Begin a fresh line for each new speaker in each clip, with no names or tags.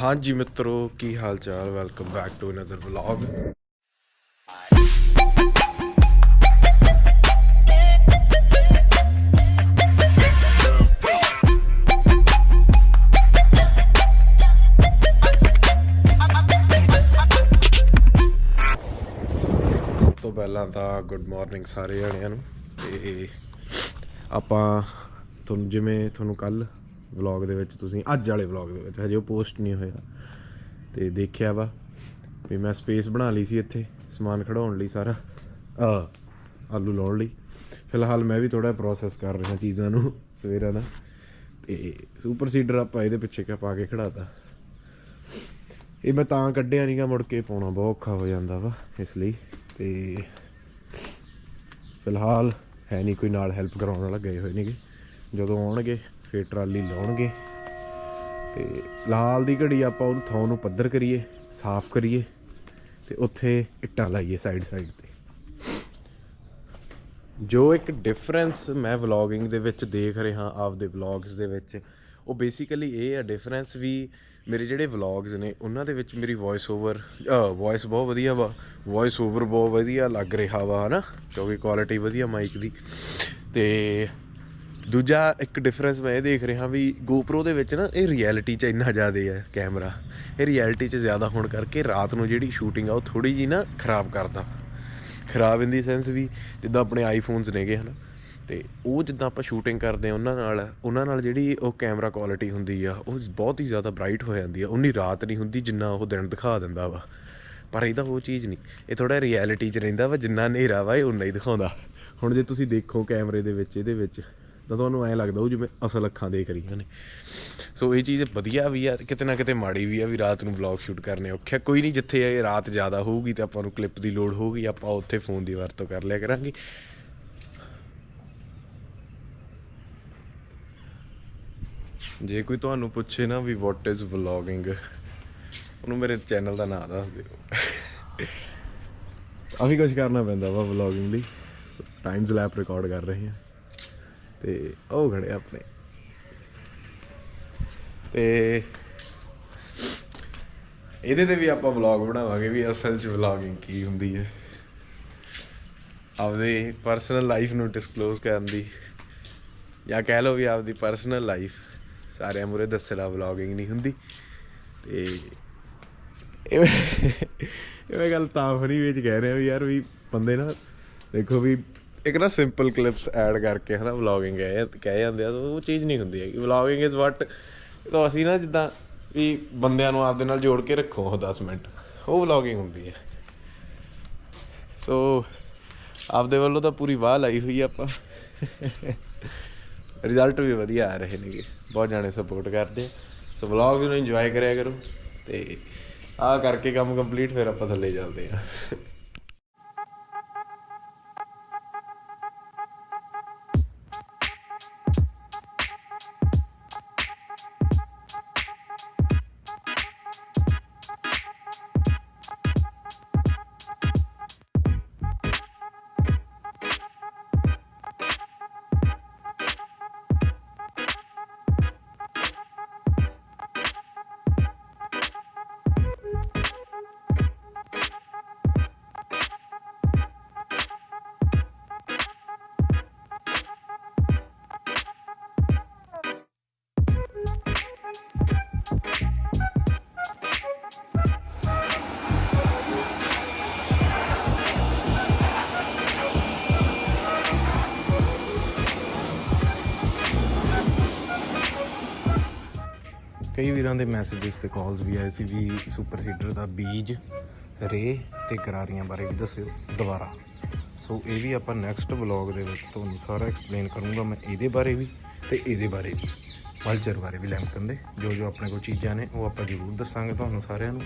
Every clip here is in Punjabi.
ਹਾਂਜੀ ਮਿੱਤਰੋ, ਕੀ ਹਾਲ ਚਾਲ welcome back to another vlog ਸਭ ਤੋਂ ਪਹਿਲਾਂ ਤਾਂ ਗੁੱਡ ਮਾਰਨਿੰਗ ਸਾਰੇ ਜਣਿਆਂ ਨੂੰ। ਤੇ ਆਪਾਂ ਤੁਹਾਨੂੰ ਜਿਵੇਂ ਤੁਹਾਨੂੰ ਕੱਲ ਵਲੌਗ ਦੇ ਵਿੱਚ, ਤੁਸੀਂ ਅੱਜ ਵਾਲੇ ਵਲੌਗ ਦੇ ਵਿੱਚ, ਹਜੇ ਉਹ ਪੋਸਟ ਨਹੀਂ ਹੋਇਆ। ਤੇ ਦੇਖਿਆ ਵਾ ਵੀ ਮੈਂ ਸਪੇਸ ਬਣਾ ਲਈ ਸੀ ਇੱਥੇ, ਸਮਾਨ ਖੜਾਉਣ ਲਈ ਸਾਰਾ, ਆ, ਆਲੂ ਲਾਉਣ ਲਈ। ਫਿਲਹਾਲ ਮੈਂ ਵੀ ਥੋੜਾ ਪ੍ਰੋਸੈਸ ਕਰ ਰਿਹਾ ਚੀਜ਼ਾਂ ਨੂੰ, ਸਵੇਰਾਂ ਦਾ। ਤੇ ਸੁਪਰ ਸੀਡਰ ਆਪਾਂ ਇਹਦੇ ਪਿੱਛੇ ਕਿਆ ਪਾ ਕੇ ਖੜਾਤਾ। ਇਹ ਮੈਂ ਤਾਂ ਕੱਢਿਆ ਨਹੀਂਗਾ ਮੁੜ ਕੇ ਪਾਉਣਾ ਬਹੁਤ ਔਖਾ ਹੋ ਜਾਂਦਾ ਵਾ, ਇਸ ਲਈ। ਤੇ ਫਿਲਹਾਲ ਹੈ ਨਹੀਂ ਕੋਈ ਨਾਲ ਹੈਲਪ ਕਰਾਉਣ ਵਾਲਾ, ਗਏ ਹੋਏ ਨੇਗੇ। ਜਦੋਂ ਆਉਣਗੇ ਫਿਰ ਟਰਾਲੀ ਲਾਉਣਗੇ। ਤੇ ਲਾਲ ਦੀ ਘੜੀ ਆਪਾਂ ਉਹਨੂੰ ਥਾਂ ਨੂੰ ਪੱਧਰ ਕਰੀਏ, ਸਾਫ਼ ਕਰੀਏ ਤੇ ਉੱਥੇ ਇੱਟਾਂ ਲਾਈਏ ਸਾਈਡ ਸਾਈਡ ਤੇ। ਜੋ ਇੱਕ ਡਿਫਰੈਂਸ ਮੈਂ ਵਲੌਗਿੰਗ ਦੇ ਵਿੱਚ ਦੇਖ ਰਿਹਾ, ਆਪਦੇ ਵਲੌਗਸ ਦੇ ਵਿੱਚ, ਉਹ ਬੇਸਿਕਲੀ ਇਹ ਆ ਡਿਫਰੈਂਸ ਵੀ ਮੇਰੇ ਜਿਹੜੇ ਵਲੌਗਸ ਨੇ, ਉਹਨਾਂ ਦੇ ਵਿੱਚ ਮੇਰੀ ਵੌਇਸ ਓਵਰ ਵੌਇਸ ਬਹੁਤ ਵਧੀਆ ਵਾ ਵੌਇਸ ਓਵਰ ਬਹੁਤ ਵਧੀਆ ਲੱਗ ਰਿਹਾ ਵਾ, ਹਨਾ? ਕਿਉਂਕਿ ਕੁਆਲਿਟੀ ਵਧੀਆ ਮਾਈਕ ਦੀ। ਤੇ ਦੂਜਾ ਇੱਕ ਡਿਫਰੈਂਸ ਮੈਂ ਇਹ ਦੇਖ ਰਿਹਾ ਵੀ GoPro ਦੇ ਵਿੱਚ ਨਾ ਇਹ ਰਿਐਲਿਟੀ 'ਚ ਇੰਨਾ ਜ਼ਿਆਦਾ ਹੈ ਕੈਮਰਾ ਇਹ ਰਿਐਲਿਟੀ 'ਚ ਜ਼ਿਆਦਾ ਹੋਣ ਕਰਕੇ ਰਾਤ ਨੂੰ ਜਿਹੜੀ ਸ਼ੂਟਿੰਗ ਆ ਉਹ ਥੋੜੀ ਜੀ ਨਾ ਖਰਾਬ ਕਰਦਾ। ਖਰਾਬ ਇਨ ਦੀ ਸੈਂਸ ਵੀ ਜਿੱਦਾਂ ਆਪਣੇ ਆਈਫੋਨਸ ਨੇਗੇ ਹਨ, ਤੇ ਉਹ ਜਿੱਦਾਂ ਆਪਾਂ ਸ਼ੂਟਿੰਗ ਕਰਦੇ ਆ ਉਹਨਾਂ ਨਾਲ ਉਹਨਾਂ ਨਾਲ ਜਿਹੜੀ ਉਹ ਕੈਮਰਾ ਕੁਆਲਿਟੀ ਹੁੰਦੀ ਆ, ਉਹ ਬਹੁਤ ਹੀ ਜ਼ਿਆਦਾ ਬ੍ਰਾਈਟ ਹੋ ਜਾਂਦੀ ਆ। ਉਨੀ ਰਾਤ ਨਹੀਂ ਹੁੰਦੀ ਜਿੰਨਾ ਉਹ ਦਿਨ ਦਿਖਾ ਦਿੰਦਾ ਵਾ। ਪਰ ਇਹਦਾ ਉਹ ਚੀਜ਼ ਨਹੀਂ। ਇਹ ਥੋੜਾ ਰਿਐਲਿਟੀ 'ਚ ਰਹਿੰਦਾ ਵਾ, ਜਿੰਨਾ ਹਨੇਰਾ ਵਾ, ਇਹ ਉਨਾ ਹੀ ਦਿਖਾਉਂਦਾ। ਹੁਣ ਜੇ ਤੁਸੀਂ ਦੇਖੋ ਕੈਮਰੇ ਦੇ ਵਿੱਚ, ਇਹਦੇ ਵਿੱਚ। ਤਾਂ ਤੁਹਾਨੂੰ ਐਂ ਲੱਗਦਾ ਉਹ ਜਿਵੇਂ ਅਸਲ ਅੱਖਾਂ ਦੇਖ ਰਹੀਆਂ ਨੇ। ਸੋ ਇਹ ਚੀਜ਼ ਵਧੀਆ ਵੀ ਆ, ਕਿਤੇ ਨਾ ਕਿਤੇ ਮਾੜੀ ਵੀ ਆ ਵੀ ਰਾਤ ਨੂੰ ਵਲੌਗ ਸ਼ੂਟ ਕਰਨੇ ਔਖੇ ਕੋਈ ਨਹੀਂ ਜਿੱਥੇ ਇਹ ਰਾਤ ਜ਼ਿਆਦਾ ਹੋਊਗੀ ਤੇ ਆਪਾਂ ਨੂੰ ਕਲਿੱਪ ਦੀ ਲੋੜ ਹੋਊਗੀ, ਆਪਾਂ ਉੱਥੇ ਫੋਨ ਦੀ ਵਰਤੋਂ ਕਰ ਲਿਆ ਕਰਾਂਗੇ। ਜੇ ਕੋਈ ਤੁਹਾਨੂੰ ਪੁੱਛੇ ਨਾ ਵੀ ਵਾਟ ਇਜ਼ ਵਲੌਗਿੰਗ ਉਹਨੂੰ ਮੇਰੇ ਚੈਨਲ ਦਾ ਨਾਮ ਦੱਸ ਦਿਓ। ਆਹੀ ਕੁਝ ਕਰਨਾ ਪੈਂਦਾ ਵਾ ਵਲੌਗਿੰਗ ਲਈ। ਟਾਈਮ ਲੈਪ ਰਿਕਾਰਡ ਕਰ ਰਹੇ ਹਾਂ। ਤੇ ਉਹ ਖੜੇ ਆਪਣੇ। ਤੇ ਇਹਦੇ ਤੇ ਵੀ ਆਪਾਂ ਵਲੌਗ ਬਣਾਵਾਂਗੇ ਵੀ ਅਸਲ 'ਚ ਵਲੌਗਿੰਗ ਕੀ ਹੁੰਦੀ ਹੈ। ਆਪਦੇ ਪਰਸਨਲ ਲਾਈਫ ਨੂੰ ਡਿਸਕਲੋਜ਼ ਕਰਨ ਦੀ ਜਾਂ ਕਹਿ ਲਓ ਵੀ ਆਪਦੀ ਪਰਸਨਲ ਲਾਈਫ ਸਾਰਿਆਂ ਮੂਰੇ ਦੱਸਣਾ ਵਲੌਗਿੰਗ ਨਹੀਂ ਹੁੰਦੀ। ਤੇ ਇਹ ਗੱਲ ਤਾਂ ਫਰੀ ਵਿੱਚ ਕਹਿ ਰਿਹਾ ਵੀ ਯਾਰ ਵੀ ਬੰਦੇ ਨਾ ਦੇਖੋ ਵੀ ਇੱਕ ਨਾ ਸਿੰਪਲ ਕਲਿੱਪਸ ਐਡ ਕਰਕੇ ਹਨਾ ਵਲੌਗਿੰਗ ਹੈ ਕਹਿ ਜਾਂਦੇ ਆ ਤਾਂ ਉਹ ਚੀਜ਼ ਨਹੀਂ ਹੁੰਦੀ ਹੈਗੀ। ਵਲੌਗਿੰਗ ਇਜ਼ ਵਾਟ ਤਾਂ ਅਸੀਂ ਨਾ ਜਿੱਦਾਂ ਵੀ ਬੰਦਿਆਂ ਨੂੰ ਆਪਦੇ ਨਾਲ ਜੋੜ ਕੇ ਰੱਖੋ ਉਹ 10 ਮਿੰਟ, ਉਹ ਵਲੌਗਿੰਗ ਹੁੰਦੀ ਹੈ। ਸੋ ਆਪਦੇ ਵੱਲੋਂ ਤਾਂ ਪੂਰੀ ਵਾਹ ਲਾਈ ਹੋਈ ਆਪਾਂ। ਰਿਜ਼ਲਟ ਵੀ ਵਧੀਆ ਆ ਰਹੇ ਨੇਗੇ, ਬਹੁਤ ਜਾਣੇ ਸਪੋਰਟ ਕਰਦੇ ਆ। ਸੋ ਵਲੌਗ ਨੂੰ ਇੰਜੋਏ ਕਰਿਆ ਕਰੋ ਤੇ ਆਹ ਕਰਕੇ ਕੰਮ ਕੰਪਲੀਟ ਫਿਰ ਆਪਾਂ ਥੱਲੇ ਚੱਲਦੇ ਆ। ਕਈ ਵੀਰਾਂ ਦੇ ਮੈਸੇजेस ਤੇ ਕਾਲਸ ਵੀ ਆਏ ਸੀ ਵੀ ਸੁਪਰ ਸੀਡਰ ਦਾ ਬੀਜ, ਰੇ ਤੇ ਗਰਾਰੀਆਂ ਬਾਰੇ ਵੀ ਦੱਸਿਓ ਦੁਬਾਰਾ। ਸੋ ਇਹ ਵੀ ਆਪਾਂ ਨੈਕਸਟ ਵਲੌਗ ਦੇ ਵਿੱਚ ਤੁਹਾਨੂੰ ਸਾਰਾ ਐਕਸਪਲੇਨ ਕਰੂੰਗਾ ਮੈਂ ਇਹਦੇ ਬਾਰੇ ਵੀ ਤੇ ਇਹਦੇ ਬਾਰੇ ਵੀ ਮਲਚਰ ਬਾਰੇ ਵੀ ਲੈਂਕਨ ਦੇ ਜੋ ਜੋ ਆਪਣੇ ਕੋਲ ਚੀਜ਼ਾਂ ਨੇ, ਉਹ ਆਪਾਂ ਜ਼ਰੂਰ ਦੱਸਾਂਗੇ ਤੁਹਾਨੂੰ ਸਾਰਿਆਂ ਨੂੰ।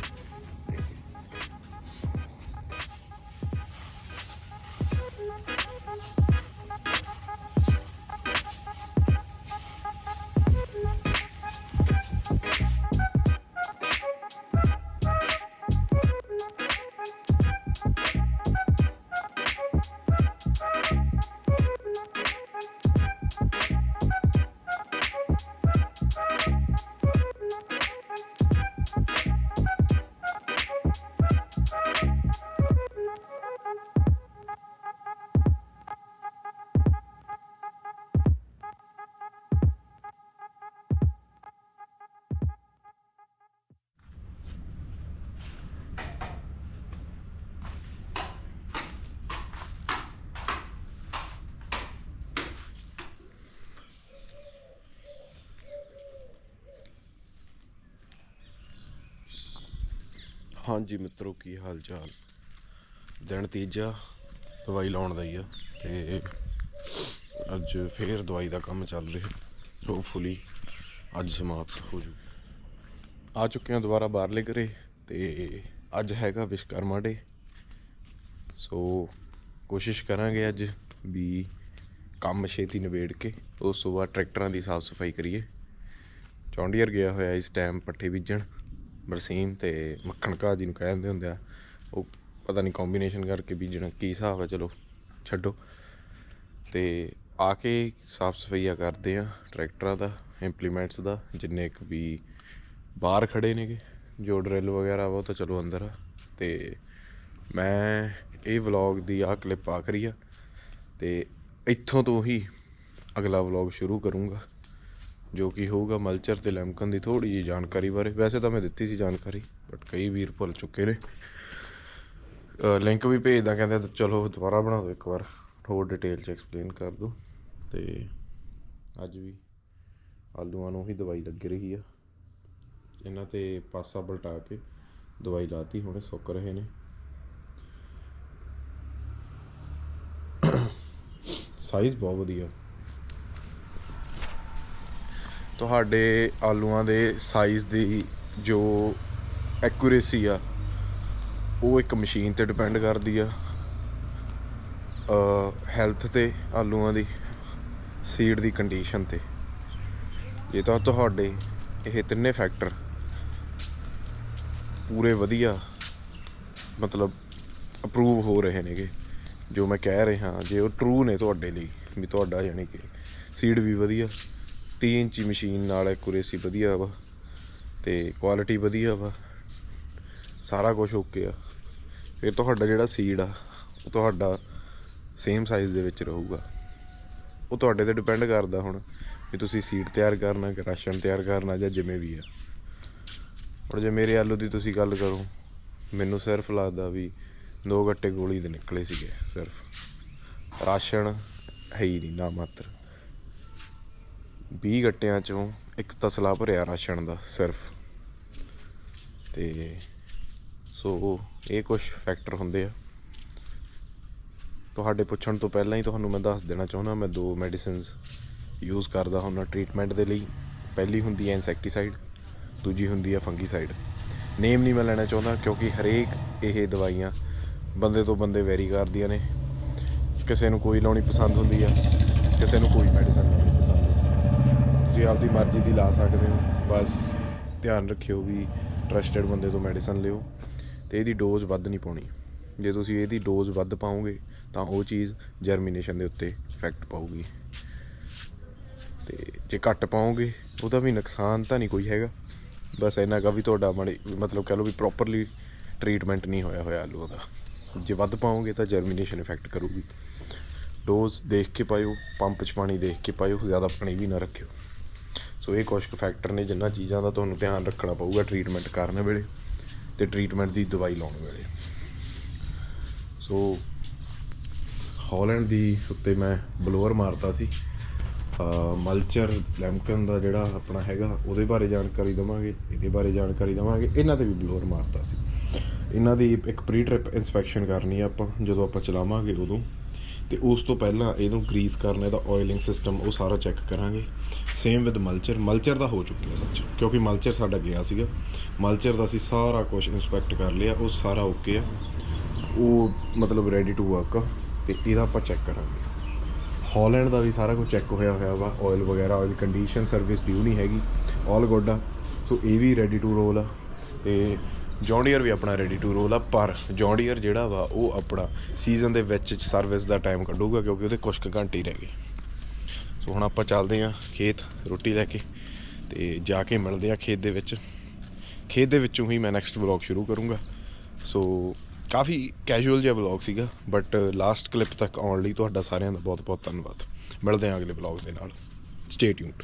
ਹਾਂਜੀ ਮਿੱਤਰੋ, ਕੀ ਹਾਲ ਚਾਲ ਦਿਨ ਤੀਜਾ, ਦਵਾਈ ਲਾਉਣ ਦਾ ਹੀ ਆ ਤੇ ਅੱਜ ਫੇਰ ਦਵਾਈ ਦਾ ਕੰਮ ਚੱਲ ਰਿਹਾ। ਹੋਪਫੁਲੀ ਅੱਜ ਸਮਾਪਤ ਹੋ ਜੂ। ਆ ਚੁੱਕੇ ਹਾਂ ਦੁਬਾਰਾ ਬਾਹਰਲੇ ਘਰੇ ਤੇ ਅੱਜ ਹੈਗਾ ਵਿਸ਼ਕਰਮਾ ਡੇ ਸੋ ਕੋਸ਼ਿਸ਼ ਕਰਾਂਗੇ ਅੱਜ ਵੀ ਕੰਮ ਛੇਤੀ ਨਿਬੇੜ ਕੇ ਉਸ ਤੋਂ ਬਾਅਦ ਟਰੈਕਟਰਾਂ ਦੀ ਸਾਫ਼ ਸਫ਼ਾਈ ਕਰੀਏ। ਚੌਂਡੀਅਰ ਗਿਆ ਹੋਇਆ ਇਸ ਟਾਈਮ ਪੱਠੇ ਬੀਜਣ। ਬਰਸੀਮ ਤੇ ਮੱਖਣ ਘਾਹ ਜਿਹਨੂੰ ਕਹਿ ਦਿੰਦੇ ਹੁੰਦੇ ਆ। ਉਹ ਪਤਾ ਨਹੀਂ ਕੰਬੀਨੇਸ਼ਨ ਕਰਕੇ ਬੀਜਣਾ ਕੀ ਹਿਸਾਬ ਆ, ਚਲੋ ਛੱਡੋ। ਤੇ ਆ ਕੇ ਸਾਫ਼ ਸਫਾਈਆ ਕਰਦੇ ਆ ਟਰੈਕਟਰਾਂ ਦਾ ਇੰਪਲੀਮੈਂਟਸ ਦਾ, ਜਿੰਨੇ ਕੁ ਵੀ ਬਾਹਰ ਖੜੇ ਨੇਗੇ, ਜੋ ਡਰਿਲ ਵਗੈਰਾ ਵਾ ਉਹ ਤਾਂ ਚਲੋ ਅੰਦਰ ਆ। ਤੇ ਮੈਂ ਇਹ ਵਲੌਗ ਦੀ ਆ ਕਲਿੱਪ ਆਖਰੀ ਆ। ਤੇ ਇੱਥੋਂ ਤੋਂ ਹੀ ਅਗਲਾ ਵਲੌਗ ਸ਼ੁਰੂ ਕਰੂੰਗਾ। ਜੋ ਕਿ ਹੋਊਗਾ ਮਲਚਰ ਤੇ ਲੈਮਕਨ ਦੀ ਥੋੜੀ ਜੀ ਜਾਣਕਾਰੀ ਬਾਰੇ। ਵੈਸੇ ਤਾਂ ਮੈਂ ਦਿੱਤੀ ਸੀ ਜਾਣਕਾਰੀ ਬਟ ਕਈ ਵੀਰ ਭੁੱਲ ਚੁੱਕੇ ਨੇ। ਲਿੰਕ ਵੀ ਭੇਜਦਾ, ਕਹਿੰਦੇ ਚਲੋ ਦੁਬਾਰਾ ਬਣਾ ਦਿਓ ਇੱਕ ਵਾਰ। ਹੋਰ ਡਿਟੇਲ ਚ ਐਕਸਪਲੇਨ ਕਰ ਦਿਓ। ਤੇ ਅੱਜ ਵੀ ਆਲੂਆਂ ਨੂੰ ਹੀ ਦਵਾਈ ਲੱਗ ਰਹੀ ਆ। ਇਹਨਾਂ ਤੇ ਪਾਸਾ ਪਲਟਾ ਕੇ ਦਵਾਈ ਲਾਤੀ, ਹੁਣੇ ਸੁੱਕ ਰਹੇ ਨੇ। ਸਾਈਜ਼ ਬਹੁਤ ਵਧੀਆ। ਤੁਹਾਡੇ ਆਲੂਆਂ ਦੇ ਸਾਈਜ਼ ਦੀ ਜੋ ਐਕੂਰੇਸੀ ਆ, ਉਹ ਇੱਕ ਮਸ਼ੀਨ ਤੇ ਡਿਪੈਂਡ ਕਰਦੀ ਆ। ਹੈਲਥ ਤੇ, ਆਲੂਆਂ ਦੀ ਸੀਡ ਦੀ ਕੰਡੀਸ਼ਨ ਤੇ। ਜੇ ਤਾਂ ਤੁਹਾਡੇ, ਇਹ ਤਿੰਨੇ ਫੈਕਟਰ ਪੂਰੇ ਵਧੀਆ, ਮਤਲਬ ਅਪਰੂਵ ਹੋ ਰਹੇ ਨੇਗੇ। ਜੋ ਮੈਂ ਕਹਿ ਰਿਹਾ, ਜੇ ਉਹ ਟਰੂ ਨੇ ਤੁਹਾਡੇ ਲਈ, ਵੀ ਤੁਹਾਡਾ ਯਾਨੀ ਕਿ ਸੀਡ ਵੀ ਵਧੀਆ 3 ਇੰਚੀ ਮਸ਼ੀਨ ਨਾਲ ਐਕੂਰੇਸੀ ਵਧੀਆ ਵਾ ਤੇ ਕੁਆਲਿਟੀ ਵਧੀਆ ਵਾ। ਸਾਰਾ ਕੁਝ ਓਕੇ ਆ। ਫਿਰ ਤੁਹਾਡਾ ਜਿਹੜਾ ਸੀਡ ਆ, ਉਹ ਤੁਹਾਡਾ ਸੇਮ ਸਾਈਜ਼ ਦੇ ਵਿੱਚ ਰਹੂਗਾ। ਉਹ ਤੁਹਾਡੇ ਤੇ ਡਿਪੈਂਡ ਕਰਦਾ ਹੁਣ ਵੀ ਤੁਸੀਂ ਸੀਡ ਤਿਆਰ ਕਰਨਾ ਕਿ ਰਾਸ਼ਨ ਤਿਆਰ ਕਰਨਾ ਜਾਂ ਜਿਵੇਂ ਵੀ ਆ। ਹੁਣ ਜੇ ਮੇਰੇ ਆਲੂ ਦੀ ਤੁਸੀਂ ਗੱਲ ਕਰੋ, ਮੈਨੂੰ ਸਿਰਫ ਲੱਗਦਾ ਵੀ ਦੋ ਗੱਟੇ ਗੋਲੀ ਦੇ ਨਿਕਲੇ ਸੀਗੇ, ਸਿਰਫ। ਰਾਸ਼ਨ ਹੈ ਹੀ ਨਹੀਂ ਨਾ ਮਾਤਰ। 20 ਗੱਟਿਆਂ ਚੋਂ ਇੱਕ ਤਸਲਾ ਭਰਿਆ ਰਾਸ਼ਨ ਦਾ, ਸਿਰਫ। ਤੇ ਸੋ ਇਹ ਕੁਝ ਫੈਕਟਰ ਹੁੰਦੇ ਆ। ਤੁਹਾਡੇ ਪੁੱਛਣ ਤੋਂ ਪਹਿਲਾਂ ਹੀ ਤੁਹਾਨੂੰ ਮੈਂ ਦੱਸ ਦੇਣਾ ਚਾਹੁੰਦਾ, ਮੈਂ ਦੋ ਮੈਡੀਸਿਨਸ ਯੂਜ਼ ਕਰਦਾ ਹੁੰਦਾ ਟ੍ਰੀਟਮੈਂਟ ਦੇ ਲਈ। ਪਹਿਲੀ ਹੁੰਦੀ ਹੈ ਇਨਸੈਕਟੀਸਾਈਡ ਦੂਜੀ ਹੁੰਦੀ ਹੈ ਫੰਗੀਸਾਈਡ ਨੇਮ ਨਹੀਂ ਮੈਂ ਲੈਣਾ ਚਾਹੁੰਦਾ, ਕਿਉਂਕਿ ਹਰੇਕ ਇਹ ਦਵਾਈਆਂ ਬੰਦੇ ਤੋਂ ਬੰਦੇ ਵੈਰੀ ਕਰਦੀਆਂ ਨੇ। ਕਿਸੇ ਨੂੰ ਕੋਈ ਲਾਉਣੀ ਪਸੰਦ ਹੁੰਦੀ ਆ, ਕਿਸੇ ਨੂੰ ਕੋਈ ਮੈਡੀਸਨ ਲਾਉਣੀ ਆਪਦੀ ਮਰਜ਼ੀ ਦੀ ਲਾ ਸਕਦੇ ਹੋ। ਬਸ ਧਿਆਨ ਰੱਖਿਓ ਵੀ ਟਰਸਟਡ ਬੰਦੇ ਤੋਂ ਮੈਡੀਸਨ ਲਿਓ ਤੇ ਇਹਦੀ ਡੋਜ਼ ਵੱਧ ਨਹੀਂ ਪਾਉਣੀ। ਜੇ ਤੁਸੀਂ ਇਹਦੀ ਡੋਜ਼ ਵੱਧ ਪਾਓਗੇ ਤਾਂ ਉਹ ਚੀਜ਼ ਜਰਮੀਨੇਸ਼ਨ ਦੇ ਉੱਤੇ ਇਫੈਕਟ ਪਾਊਗੀ। ਤੇ ਜੇ ਘੱਟ ਪਾਓਗੇ, ਉਹਦਾ ਵੀ ਨੁਕਸਾਨ ਤਾਂ ਨਹੀਂ ਕੋਈ ਹੈਗਾ। ਬਸ ਇੰਨਾ ਕਾ ਵੀ ਤੁਹਾਡਾ ਮਾੜੀ ਮਤਲਬ ਕਹ ਲਓ ਵੀ ਪ੍ਰੋਪਰਲੀ ਟ੍ਰੀਟਮੈਂਟ ਨਹੀਂ ਹੋਇਆ ਹੋਇਆ ਆਲੂਆਂ ਦਾ। ਜੇ ਵੱਧ ਪਾਓਗੇ ਤਾਂ ਜਰਮੀਨੇਸ਼ਨ ਇਫੈਕਟ ਕਰੂਗੀ। ਡੋਜ਼ ਦੇਖ ਕੇ ਪਾਇਓ ਪੰਪ 'ਚ ਪਾਣੀ ਦੇਖ ਕੇ ਪਾਇਓ, ਜ਼ਿਆਦਾ ਪਾਣੀ ਵੀ ਨਾ ਰੱਖਿਓ। ਸੋ ਇਹ ਕੁਝ ਕੁ ਫੈਕਟਰ ਨੇ ਜਿਨ੍ਹਾਂ ਚੀਜ਼ਾਂ ਦਾ ਤੁਹਾਨੂੰ ਧਿਆਨ ਰੱਖਣਾ ਪਊਗਾ ਟ੍ਰੀਟਮੈਂਟ ਕਰਨ ਵੇਲੇ ਤੇ ਟ੍ਰੀਟਮੈਂਟ ਦੀ ਦਵਾਈ ਲਾਉਣ ਵੇਲੇ। ਸੋ ਹਾਲੈਂਡ ਦੀ ਉੱਤੇ ਮੈਂ ਬਲੋਅਰ ਮਾਰਤਾ ਸੀ। ਮਲਚਰ ਲੈਮਕਨ ਦਾ ਜਿਹੜਾ ਆਪਣਾ ਹੈਗਾ, ਉਹਦੇ ਬਾਰੇ ਜਾਣਕਾਰੀ ਦਵਾਂਗੇ, ਇਹਦੇ ਬਾਰੇ ਜਾਣਕਾਰੀ ਦਵਾਂਗੇ, ਇਹਨਾਂ ਤੇ ਵੀ ਬਲੋਅਰ ਮਾਰਤਾ ਸੀ। ਇਹਨਾਂ ਦੀ ਇੱਕ ਪ੍ਰੀ ਟ੍ਰਿਪ ਇਨਸਪੈਕਸ਼ਨ ਕਰਨੀ ਆ ਆਪਾਂ, ਜਦੋਂ ਆਪਾਂ ਚਲਾਵਾਂਗੇ ਉਦੋਂ। ਤੇ ਉਸ ਤੋਂ ਪਹਿਲਾਂ ਇਹਨੂੰ ਗਰੀਸ ਕਰਨਾ ਇਹਦਾ ਆਇਲਿੰਗ ਸਿਸਟਮ ਉਹ ਸਾਰਾ ਚੈੱਕ ਕਰਾਂਗੇ। ਸੇਮ ਵਿਦ ਮਲਚਰ ਮਲਚਰ ਦਾ ਹੋ ਚੁੱਕਿਆ ਸੱਚ। ਕਿਉਂਕਿ ਮਲਚਰ ਸਾਡਾ ਗਿਆ ਸੀਗਾ। ਮਲਚਰ ਦਾ ਅਸੀਂ ਸਾਰਾ ਕੁਝ ਇਨਸਪੈਕਟ ਕਰ ਲਿਆ। ਉਹ ਸਾਰਾ ਓਕੇ ਆ। ਉਹ ਮਤਲਬ ਰੈਡੀ ਟੂ ਵਰਕ ਆ। ਤੇ ਇਹਦਾ ਆਪਾਂ ਚੈੱਕ ਕਰਾਂਗੇ। ਹਾਲੈਂਡ ਦਾ ਵੀ ਸਾਰਾ ਕੁਝ ਚੈੱਕ ਹੋਇਆ ਹੋਇਆ ਵਾ। ਆਇਲ ਵਗੈਰਾ ਆਇਲ ਕੰਡੀਸ਼ਨ ਸਰਵਿਸ ਡਿਊ ਨਹੀਂ ਹੈਗੀ। ਆਲ ਗੁੱਡ ਆ। ਸੋ ਇਹ ਵੀ ਰੈਡੀ ਟੂ ਰੋਲ ਆ। ਤੇ ਜੌਂਡੀਅਰ ਵੀ ਆਪਣਾ ਰੈਡੀ ਟੂ ਰੋਲ ਆ, ਪਰ ਜੌਂਡੀਅਰ ਜਿਹੜਾ ਵਾ, ਉਹ ਆਪਣਾ ਸੀਜ਼ਨ ਦੇ ਵਿੱਚ ਸਰਵਿਸ ਦਾ ਟਾਈਮ ਕੱਢੂਗਾ, ਕਿਉਂਕਿ ਉਹਦੇ ਕੁਝ ਕੁ ਘੰਟੇ ਹੀ ਰਹਿ ਗਏ। ਸੋ ਹੁਣ ਆਪਾਂ ਚੱਲਦੇ ਆਂ ਖੇਤ, ਰੋਟੀ ਲੈ ਕੇ, ਤੇ ਜਾ ਕੇ ਮਿਲਦੇ ਆਂ ਖੇਤ ਦੇ ਵਿੱਚ। ਖੇਤ ਦੇ ਵਿੱਚੋਂ ਹੀ ਮੈਂ ਨੈਕਸਟ ਵਲੌਗ ਸ਼ੁਰੂ ਕਰੂੰਗਾ। ਸੋ ਕਾਫੀ ਕੈਜੂਅਲ ਜਿਹਾ ਵਲੌਗ ਸੀਗਾ ਬਟ ਲਾਸਟ ਕਲਿੱਪ ਤੱਕ ਆਉਣ ਲਈ ਤੁਹਾਡਾ ਸਾਰਿਆਂ ਦਾ ਬਹੁਤ ਬਹੁਤ ਧੰਨਵਾਦ। ਮਿਲਦੇ ਹਾਂ ਅਗਲੇ ਵਲੌਗ ਦੇ ਨਾਲ। Stay tuned